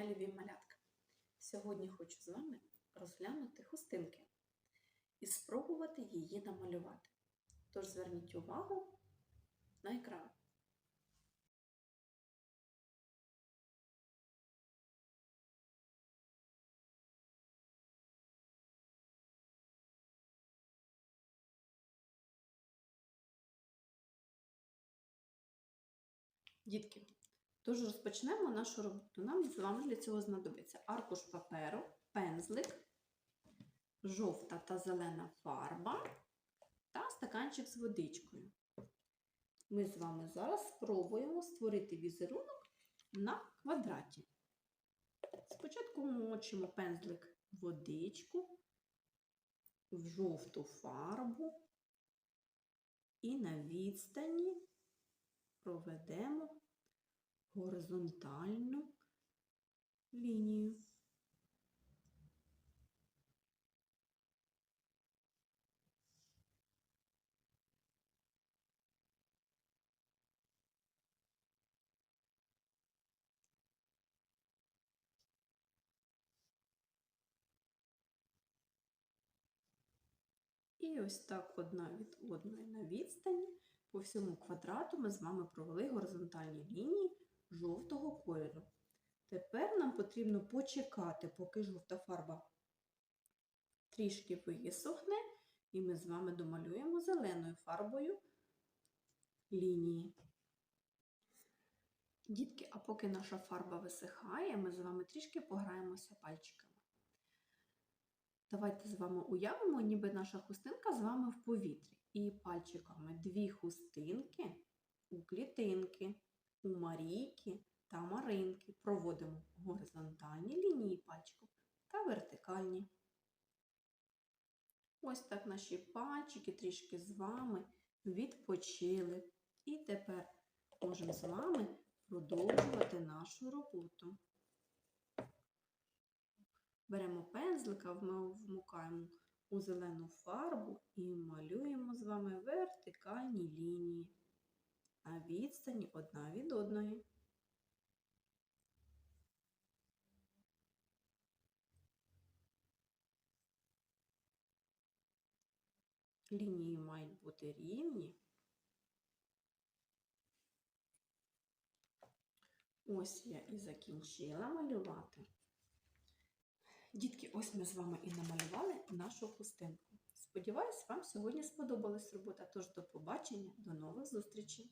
дня, любі малятка! Сьогодні хочу з вами розглянути хустинки і спробувати її намалювати. Тож зверніть увагу на екран. Дітки, тож розпочнемо нашу роботу. Нам з вами для цього знадобиться аркуш паперу, пензлик, жовта та зелена фарба та стаканчик з водичкою. Ми з вами зараз спробуємо створити візерунок на квадраті. Спочатку мочимо пензлик в водичку, в жовту фарбу і на відстані проведемо горизонтальну лінію. І ось так одна від одної на відстані по всьому квадрату ми з вами провели горизонтальні лінії жовтого кольору. Тепер нам потрібно почекати, поки жовта фарба трішки висохне, і ми з вами домалюємо зеленою фарбою лінії. Дітки, а поки наша фарба висихає, ми з вами трішки пограємося пальчиками. Давайте з вами уявимо, ніби наша хустинка з вами в повітрі. І пальчиками дві хустинки у клітинки, у Марійки та Маринки проводимо горизонтальні лінії пальчиком та вертикальні. Ось так наші пальчики трішки з вами відпочили. І тепер можемо з вами продовжувати нашу роботу. Беремо пензлика, вмукаємо у зелену фарбу і малюємо з вами вертикальні лінії на відстані одна від одної. Лінії мають бути рівні. Ось я і закінчила малювати. Дітки, ось ми з вами і намалювали нашу хустинку. Сподіваюсь, вам сьогодні сподобалась робота. Тож до побачення, до нових зустрічей!